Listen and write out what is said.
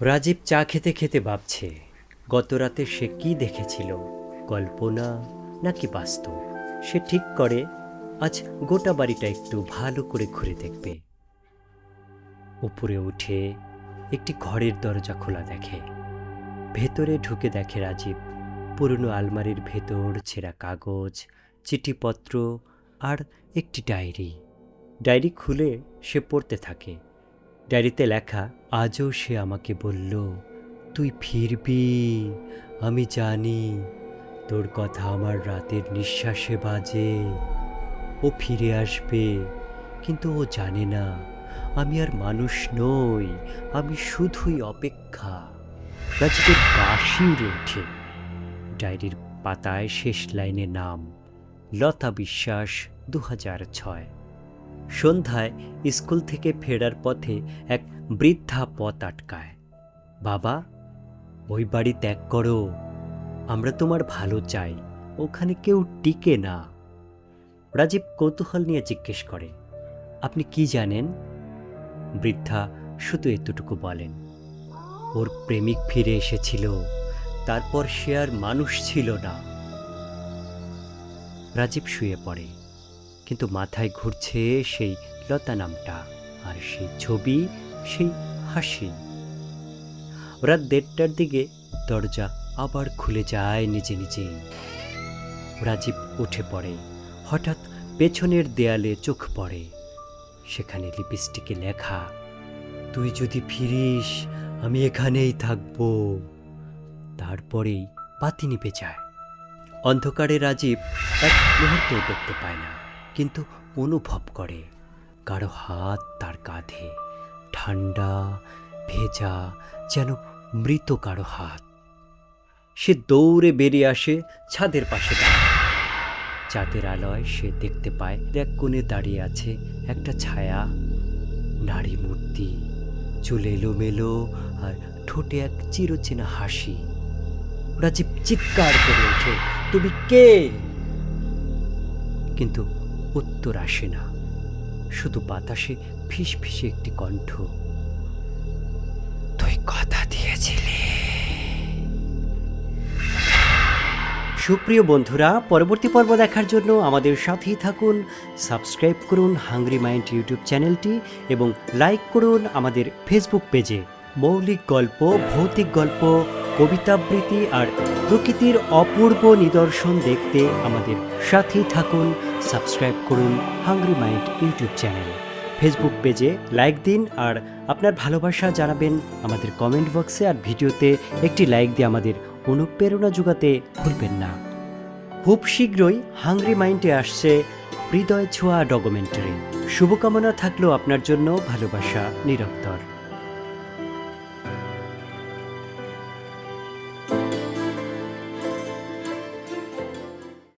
রাজীব চা খেতে খেতে ভাবছে গত রাতে সে কি দেখেছিল, কল্পনা নাকি বাস্তব? সে ঠিক করে, আজ গোটা বাড়িটা একটু ভালো করে ঘুরে দেখবে। উপরে উঠে একটি ঘরের দরজা খোলা দেখে। ভেতরে ঢুকে দেখে রাজীব পুরনো আলমারির ভেতর ছেঁড়া কাগজ, চিঠিপত্র আর একটি ডায়েরি। ডায়েরি খুলে সে পড়তে থাকে। ডায়েরিতে লেখা, আজও সে আমাকে বলল, তুই ফিরবি, আমি জানি, তোর কথা আমার রাতের নিঃশ্বাসে বাজে। ও ফিরে আসবে, কিন্তু ও জানে না, আমি আর মানুষ নই, আমি শুধুই অপেক্ষা। রাজীবের কাশির ওঠে। ডায়েরির পাতায় শেষ লাইনে নাম, লতা বিশ্বাস দু হাজার ছয়। সন্ধ্যায় স্কুল থেকে ফেরার পথে এক বৃদ্ধা পথ আটকায়। বাবা, ওই বাড়ি ত্যাগ করো। আমরা তোমার ভালো চাই। ওখানে কেউ টিকে না। রাজীব কৌতূহল নিয়ে জিজ্ঞেস করে, আপনি কি জানেন? বৃদ্ধা শুধু এতটুকু বলেন, ওর প্রেমিক ফিরে এসেছিল। তারপর সে আর মানুষ ছিল না। রাজীব শুয়ে পড়ে। কিন্তু মাথায় ঘুরছে সেই লতা নামটা আর সেই ছবি, সেই হাসি। রাত দেড়টার দিকে দরজা আবার খুলে যায় নিজে নিজেই। রাজীব উঠে পড়ে। হঠাৎ পেছনের দেয়ালে চোখ পড়ে। সেখানে লিপস্টিকে লেখা, তুই যদি ফিরিস, আমি এখানেই থাকব। তারপরেই পাতি নিভে যায়। অন্ধকারে রাজীব এক মুহূর্ত দেখতে পায় না। কিন্তু অনুভব করে। কারও হাত তার কাঁধে ঠান্ডা ভেজা, যেন মৃত কারও হাত। সে দৌড়ে বেরিয়ে আসে ছাদের পাশে দাঁড়ায়। চাঁদের আলোয় সে দেখতে পায়, এক কোণে দাঁড়িয়ে আছে একটা ছায়া। নারী মূর্তি, চুল এলোমেলো আর ঠোঁটে এক চিরচেনা হাসি। রাজীব চিৎকার করে ওঠে, তুমি কে? কিন্তু উত্তর আসে না। শুধু বাতাসে ফিস ফিসে একটি কণ্ঠ। তুই কথা দিয়েছিলি? সুপ্রিয় বন্ধুরা, পরবর্তী পর্ব দেখার জন্য আমাদের সাথেই থাকুন। সাবস্ক্রাইব করুন হাংরি মাইন্ড ইউটিউব চ্যানেলটি এবং লাইক করুন আমাদের ফেসবুক পেজে। মৌলিক গল্প, ভৌতিক গল্প কবিতাবৃত্তি আর প্রকৃতির অপূর্ব নিদর্শন দেখতে আমাদের সাথেই থাকুন। সাবস্ক্রাইব করুন hungry mind YouTube channel. Facebook পেজে লাইক দিন আর আপনার ভালোবাসা জানাবেন আমাদের কমেন্ট বক্সে আর ভিডিওতে একটি লাইক দিয়ে আমাদের অনুপ্রেরণা যোগাতে ভুলবেন না। খুব শীঘ্রই হাংরি মাইন্ডে আসছে হৃদয় ছোঁয়া ডকুমেন্টারি। শুভকামনা থাকল আপনার জন্য ভালোবাসা নিরন্তর।